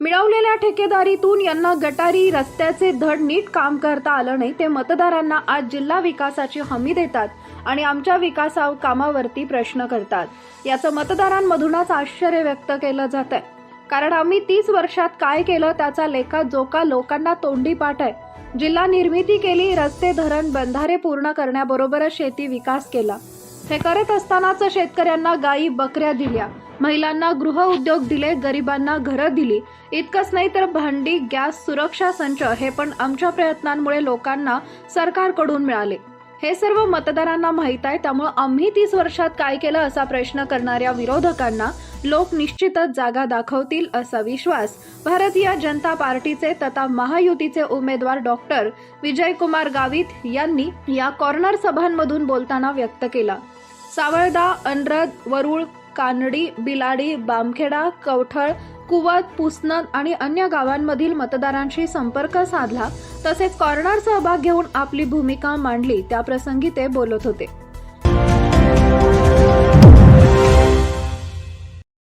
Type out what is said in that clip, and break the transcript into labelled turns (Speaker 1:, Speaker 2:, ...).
Speaker 1: मिळवलेल्या ठेकेदारीतून यांना गटारी रस्त्याचे धड नीट काम करता आलं नाही ते मतदारांना आज जिल्हा विकासाची हमी देतात आणि आमच्या विकासा कामावरती प्रश्न करतात. याचं मतदारांमधूनच आश्चर्य व्यक्त केलं जात आहे कारण आम्ही तीस वर्षात काय केलं त्याचा लेखा जो का लोकांना तोंडी पाठ आहे. जिल्हा निर्मिती केली रस्ते धरण बंधारे पूर्ण करण्याबरोबरच शेती विकास केला. हे करत असतानाच शेतकऱ्यांना गायी बकऱ्या दिल्या. महिलांना गृह उद्योग दिले गरिबांना घरं दिली. इतकंच नाही तर भांडी गॅस सुरक्षा संच हे पण आमच्या प्रयत्नांमुळे लोकांना सरकारकडून मिळाले. हे सर्व मतदारांना माहीत आहे त्यामुळे आम्ही तीस वर्षात काय केलं असा प्रश्न करणाऱ्या विरोधकांना लोक निश्चितच जागा दाखवतील असा विश्वास भारतीय जनता पार्टीचे तथा महायुतीचे उमेदवार डॉक्टर विजयकुमार गावित यांनी या कॉर्नर सभांमधून बोलताना व्यक्त केला. सावळदा अनरद वरुळ कानडी बिलाडी बामखेडा कवठळ कुवत पुसनद आणि अन्य गावांमधील मतदारांशी संपर्क साधला. तसेच कॉर्नर सहभाग घेऊन आपली भूमिका मांडली. त्याप्रसंगी ते बोलत होते.